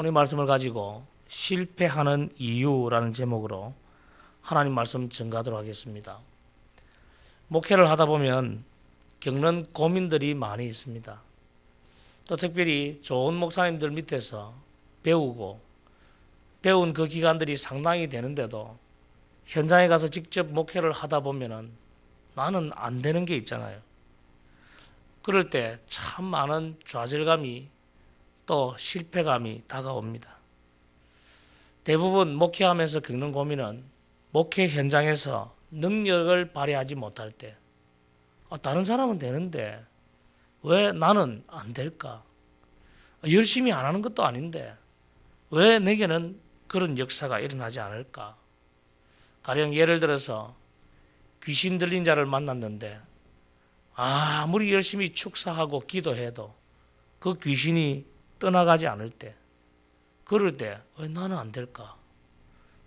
오늘 말씀을 가지고 실패하는 이유라는 제목으로 하나님 말씀 전가하도록 하겠습니다. 목회를 하다 보면 겪는 고민들이 많이 있습니다. 또 특별히 좋은 목사님들 밑에서 배우고 배운 그 기간들이 상당히 되는데도 현장에 가서 직접 목회를 하다 보면은 나는 안 되는 게 있잖아요. 그럴 때 참 많은 좌절감이 또 실패감이 다가옵니다. 대부분 목회하면서 겪는 고민은 목회 현장에서 능력을 발휘하지 못할 때, 아, 다른 사람은 되는데 왜 나는 안 될까? 열심히 안 하는 것도 아닌데 왜 내게는 그런 역사가 일어나지 않을까? 가령 예를 들어서 귀신 들린 자를 만났는데 아무리 열심히 축사하고 기도해도 그 귀신이 떠나가지 않을 때 그럴 때 왜 나는 안 될까?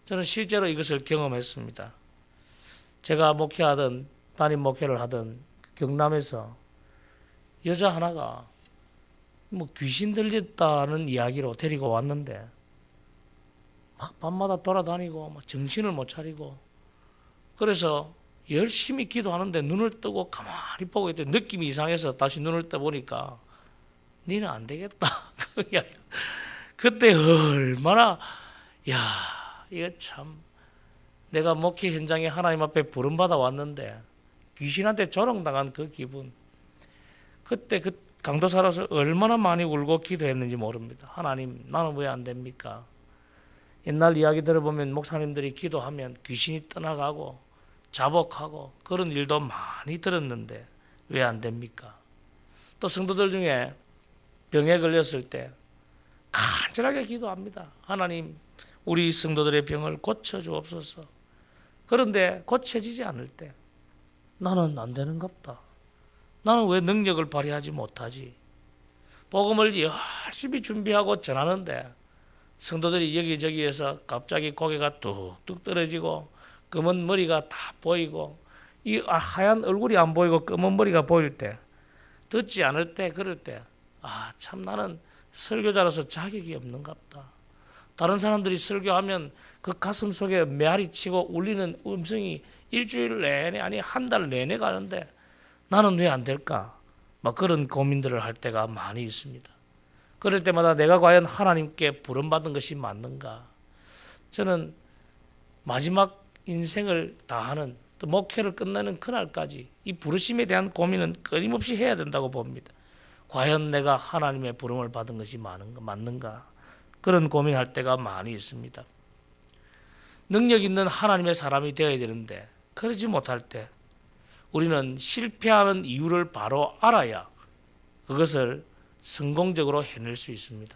저는 실제로 이것을 경험했습니다. 제가 목회하던 담임 목회를 하던 경남에서 여자 하나가 뭐 귀신 들렸다는 이야기로 데리고 왔는데 막 밤마다 돌아다니고 막 정신을 못 차리고 그래서 열심히 기도하는데 눈을 뜨고 가만히 보고 있더니 느낌이 이상해서 다시 눈을 떠 보니까 니는 안 되겠다. 그. 그때 얼마나 야 이거 참 내가 목회 현장에 하나님 앞에 부름 받아 왔는데 귀신한테 조롱당한 그 기분 그때 그 강도사로서 얼마나 많이 울고 기도했는지 모릅니다. 하나님 나는 왜 안 됩니까? 옛날 이야기 들어보면 목사님들이 기도하면 귀신이 떠나가고 자복하고 그런 일도 많이 들었는데 왜 안 됩니까? 또 성도들 중에 병에 걸렸을 때 간절하게 기도합니다. 하나님, 우리 성도들의 병을 고쳐 주옵소서. 그런데 고쳐지지 않을 때 나는 안 되는갑다. 나는 왜 능력을 발휘하지 못하지? 복음을 열심히 준비하고 전하는데 성도들이 여기저기에서 갑자기 고개가 뚝뚝 떨어지고 검은 머리가 다 보이고 이 하얀 얼굴이 안 보이고 검은 머리가 보일 때 듣지 않을 때 그럴 때 아 참 나는 설교자로서 자격이 없는갑다. 다른 사람들이 설교하면 그 가슴 속에 메아리 치고 울리는 음성이 일주일 내내 아니 한 달 내내 가는데 나는 왜 안 될까? 막 그런 고민들을 할 때가 많이 있습니다. 그럴 때마다 내가 과연 하나님께 부름받은 것이 맞는가? 저는 마지막 인생을 다하는 또 목회를 끝내는 그날까지 이 부르심에 대한 고민은 끊임없이 해야 된다고 봅니다. 과연 내가 하나님의 부름을 받은 것이 많은가, 맞는가? 그런 고민할 때가 많이 있습니다. 능력 있는 하나님의 사람이 되어야 되는데 그러지 못할 때 우리는 실패하는 이유를 바로 알아야 그것을 성공적으로 해낼 수 있습니다.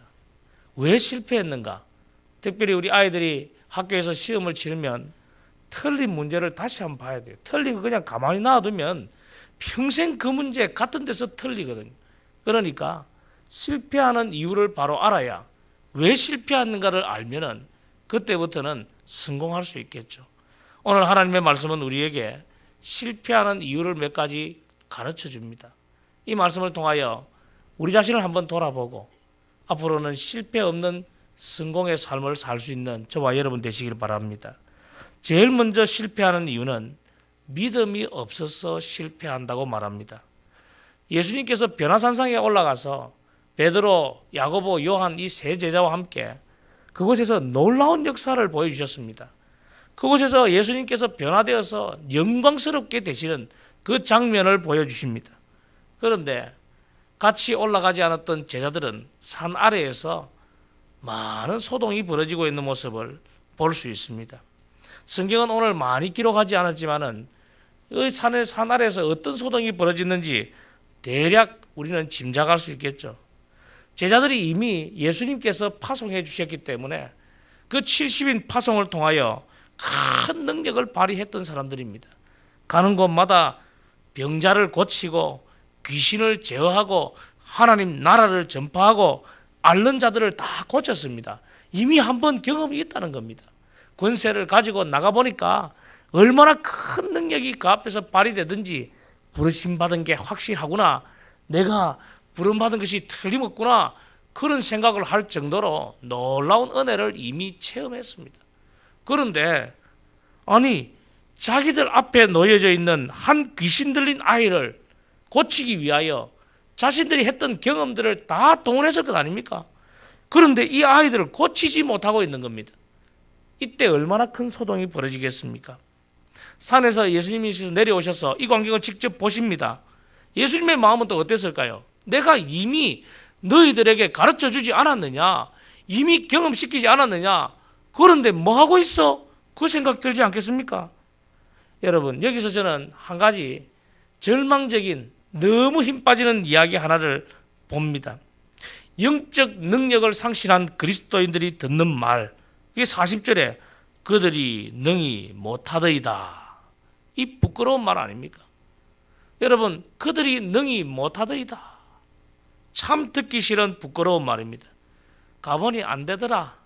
왜 실패했는가? 특별히 우리 아이들이 학교에서 시험을 치르면 틀린 문제를 다시 한번 봐야 돼요. 틀리고 그냥 가만히 놔두면 평생 그 문제 같은 데서 틀리거든요. 그러니까 실패하는 이유를 바로 알아야 왜 실패하는가를 알면은 그때부터는 성공할 수 있겠죠. 오늘 하나님의 말씀은 우리에게 실패하는 이유를 몇 가지 가르쳐 줍니다. 이 말씀을 통하여 우리 자신을 한번 돌아보고 앞으로는 실패 없는 성공의 삶을 살 수 있는 저와 여러분 되시길 바랍니다. 제일 먼저 실패하는 이유는 믿음이 없어서 실패한다고 말합니다. 예수님께서 변화산상에 올라가서 베드로, 야고보, 요한 이 세 제자와 함께 그곳에서 놀라운 역사를 보여주셨습니다. 그곳에서 예수님께서 변화되어서 영광스럽게 되시는 그 장면을 보여주십니다. 그런데 같이 올라가지 않았던 제자들은 산 아래에서 많은 소동이 벌어지고 있는 모습을 볼 수 있습니다. 성경은 오늘 많이 기록하지 않았지만은 이 산의 산 아래에서 어떤 소동이 벌어졌는지 대략 우리는 짐작할 수 있겠죠. 제자들이 이미 예수님께서 파송해 주셨기 때문에 그 70인 파송을 통하여 큰 능력을 발휘했던 사람들입니다. 가는 곳마다 병자를 고치고 귀신을 제어하고 하나님 나라를 전파하고 앓는 자들을 다 고쳤습니다. 이미 한 번 경험이 있다는 겁니다. 권세를 가지고 나가 보니까 얼마나 큰 능력이 그 앞에서 발휘되든지 부르심 받은 게 확실하구나. 내가 부름 받은 것이 틀림없구나. 그런 생각을 할 정도로 놀라운 은혜를 이미 체험했습니다. 그런데 아니 자기들 앞에 놓여져 있는 한 귀신 들린 아이를 고치기 위하여 자신들이 했던 경험들을 다 동원했을 것 아닙니까? 그런데 이 아이들을 고치지 못하고 있는 겁니다. 이때 얼마나 큰 소동이 벌어지겠습니까? 산에서 예수님이 내려오셔서 이 광경을 직접 보십니다. 예수님의 마음은 또 어땠을까요? 내가 이미 너희들에게 가르쳐 주지 않았느냐? 이미 경험시키지 않았느냐? 그런데 뭐 하고 있어? 그 생각 들지 않겠습니까? 여러분, 여기서 저는 한 가지 절망적인 너무 힘 빠지는 이야기 하나를 봅니다. 영적 능력을 상실한 그리스도인들이 듣는 말. 이게 40절에 그들이 능히 못하더이다. 이 부끄러운 말 아닙니까? 여러분, 그들이 능히 못하더이다. 참 듣기 싫은 부끄러운 말입니다. 가보니 안 되더라.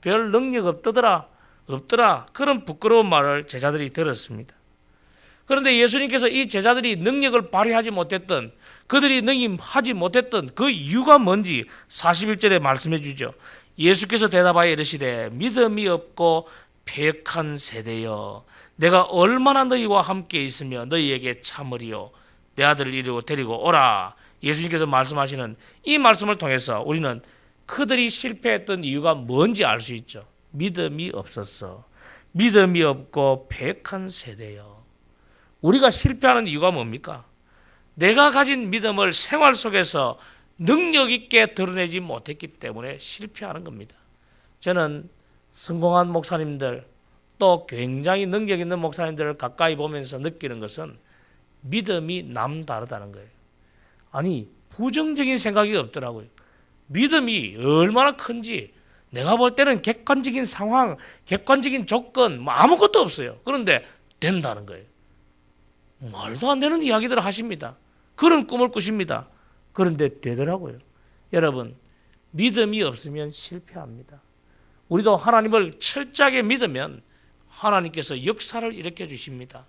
별 능력 없더더라. 없더라. 그런 부끄러운 말을 제자들이 들었습니다. 그런데 예수님께서 이 제자들이 능력을 발휘하지 못했던 그들이 능히 하지 못했던 그 이유가 뭔지 41절에 말씀해 주죠. 예수께서 대답하여 이르시되 믿음이 없고 패역한 세대여 내가 얼마나 너희와 함께 있으며 너희에게 참으리요 내 아들을 이리로 데리고 오라 예수님께서 말씀하시는 이 말씀을 통해서 우리는 그들이 실패했던 이유가 뭔지 알 수 있죠. 믿음이 없었어. 믿음이 없고 패역한 세대여. 우리가 실패하는 이유가 뭡니까? 내가 가진 믿음을 생활 속에서 능력 있게 드러내지 못했기 때문에 실패하는 겁니다. 저는 성공한 목사님들 또 굉장히 능력 있는 목사님들을 가까이 보면서 느끼는 것은 믿음이 남다르다는 거예요. 아니, 부정적인 생각이 없더라고요. 믿음이 얼마나 큰지 내가 볼 때는 객관적인 상황, 객관적인 조건 뭐 아무것도 없어요. 그런데 된다는 거예요. 말도 안 되는 이야기들을 하십니다. 그런 꿈을 꾸십니다. 그런데 되더라고요. 여러분, 믿음이 없으면 실패합니다. 우리도 하나님을 철저하게 믿으면 하나님께서 역사를 일으켜 주십니다.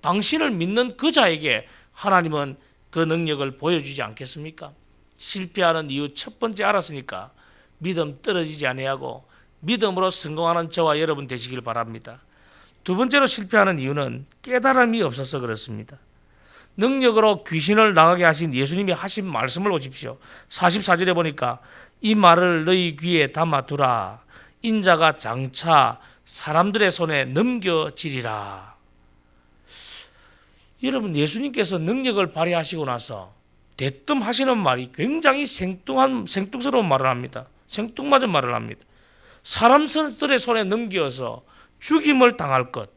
당신을 믿는 그 자에게 하나님은 그 능력을 보여주지 않겠습니까? 실패하는 이유 첫 번째 알았으니까 믿음 떨어지지 아니하고 믿음으로 성공하는 저와 여러분 되시길 바랍니다. 두 번째로 실패하는 이유는 깨달음이 없어서 그렇습니다. 능력으로 귀신을 나가게 하신 예수님이 하신 말씀을 보십시오. 44절에 보니까 이 말을 너희 귀에 담아두라. 인자가 장차 사람들의 손에 넘겨지리라. 여러분 예수님께서 능력을 발휘하시고 나서 대뜸 하시는 말이 굉장히 생뚱한 생뚱스러운 말을 합니다. 생뚱맞은 말을 합니다. 사람들의 손에 넘겨서 죽임을 당할 것.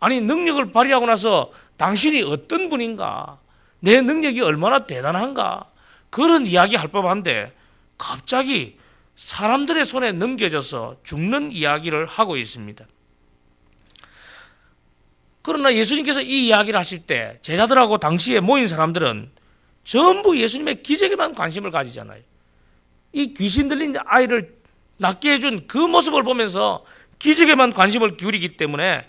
아니 능력을 발휘하고 나서 당신이 어떤 분인가? 내 능력이 얼마나 대단한가? 그런 이야기 할 법한데 갑자기 사람들의 손에 넘겨져서 죽는 이야기를 하고 있습니다. 그러나 예수님께서 이 이야기를 하실 때 제자들하고 당시에 모인 사람들은 전부 예수님의 기적에만 관심을 가지잖아요. 이 귀신 들린 아이를 낫게 해준 그 모습을 보면서 기적에만 관심을 기울이기 때문에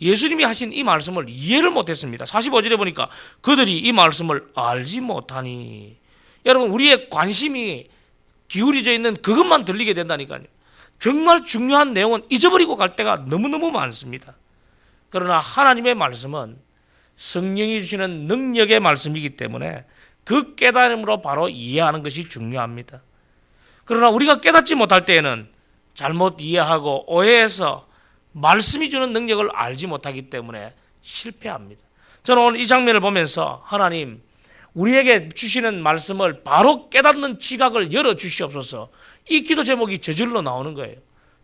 예수님이 하신 이 말씀을 이해를 못했습니다. 45절에 보니까 그들이 이 말씀을 알지 못하니 여러분 우리의 관심이 기울여져 있는 그것만 들리게 된다니까요. 정말 중요한 내용은 잊어버리고 갈 때가 너무너무 많습니다. 그러나 하나님의 말씀은 성령이 주시는 능력의 말씀이기 때문에 그 깨달음으로 바로 이해하는 것이 중요합니다. 그러나 우리가 깨닫지 못할 때에는 잘못 이해하고 오해해서 말씀이 주는 능력을 알지 못하기 때문에 실패합니다. 저는 오늘 이 장면을 보면서 하나님 우리에게 주시는 말씀을 바로 깨닫는 지각을 열어 주시옵소서. 이 기도 제목이 저절로 나오는 거예요.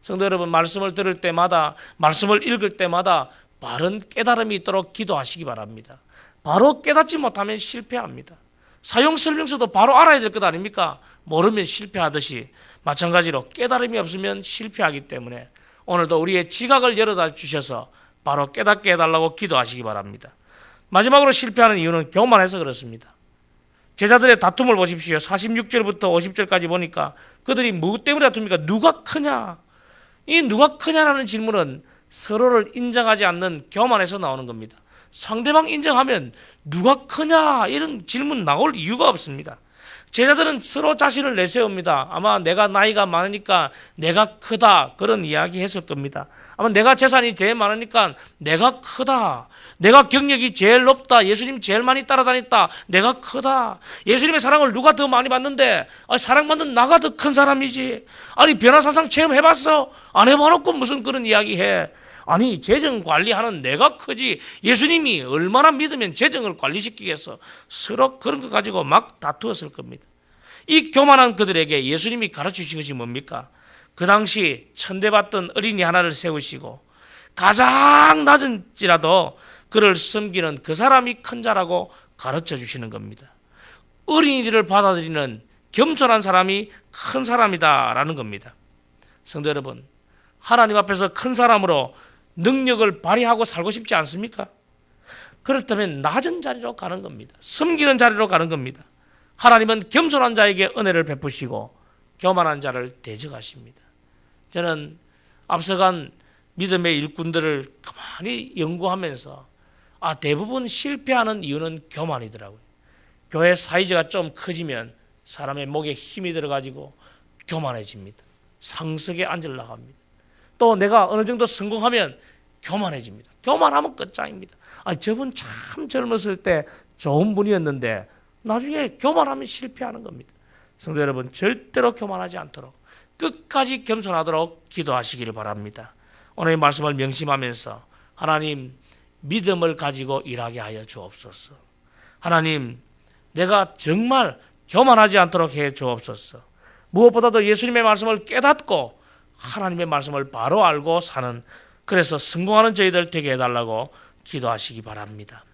성도 여러분 말씀을 들을 때마다 말씀을 읽을 때마다 바른 깨달음이 있도록 기도하시기 바랍니다. 바로 깨닫지 못하면 실패합니다. 사용 설명서도 바로 알아야 될 것 아닙니까? 모르면 실패하듯이 마찬가지로 깨달음이 없으면 실패하기 때문에 오늘도 우리의 지각을 열어다 주셔서 바로 깨닫게 해달라고 기도하시기 바랍니다. 마지막으로 실패하는 이유는 교만해서 그렇습니다. 제자들의 다툼을 보십시오. 46절부터 50절까지 보니까 그들이 무엇 때문에 다툽니까? 누가 크냐? 이 누가 크냐라는 질문은 서로를 인정하지 않는 교만에서 나오는 겁니다. 상대방 인정하면 누가 크냐 이런 질문 나올 이유가 없습니다. 제자들은 서로 자신을 내세웁니다. 아마 내가 나이가 많으니까 내가 크다 그런 이야기 했을 겁니다. 아마 내가 재산이 제일 많으니까 내가 크다. 내가 경력이 제일 높다. 예수님 제일 많이 따라다녔다. 내가 크다. 예수님의 사랑을 누가 더 많이 받는데 아, 사랑받는 나가 더 큰 사람이지. 아니 변화사상 체험해봤어? 안 해봐놓고 무슨 그런 이야기 해. 아니 재정 관리하는 내가 크지 예수님이 얼마나 믿으면 재정을 관리시키겠어 서로 그런 거 가지고 막 다투었을 겁니다. 이 교만한 그들에게 예수님이 가르치신 것이 뭡니까? 그 당시 천대받던 어린이 하나를 세우시고 가장 낮은지라도 그를 섬기는 그 사람이 큰 자라고 가르쳐 주시는 겁니다. 어린이들을 받아들이는 겸손한 사람이 큰 사람이다라는 겁니다. 성도 여러분 하나님 앞에서 큰 사람으로 능력을 발휘하고 살고 싶지 않습니까? 그렇다면 낮은 자리로 가는 겁니다. 섬기는 자리로 가는 겁니다. 하나님은 겸손한 자에게 은혜를 베푸시고 교만한 자를 대적하십니다. 저는 앞서간 믿음의 일꾼들을 가만히 연구하면서 아 대부분 실패하는 이유는 교만이더라고요. 교회 사이즈가 좀 커지면 사람의 목에 힘이 들어가지고 교만해집니다. 상석에 앉으려고 합니다. 또 내가 어느 정도 성공하면 교만해집니다. 교만하면 끝장입니다. 아, 저분 참 젊었을 때 좋은 분이었는데 나중에 교만하면 실패하는 겁니다. 성도 여러분 절대로 교만하지 않도록 끝까지 겸손하도록 기도하시기를 바랍니다. 오늘 의 말씀을 명심하면서 하나님 믿음을 가지고 일하게 하여 주옵소서. 하나님 내가 정말 교만하지 않도록 해 주옵소서. 무엇보다도 예수님의 말씀을 깨닫고 하나님의 말씀을 바로 알고 사는 그래서 성공하는 저희들 되게 해달라고 기도하시기 바랍니다.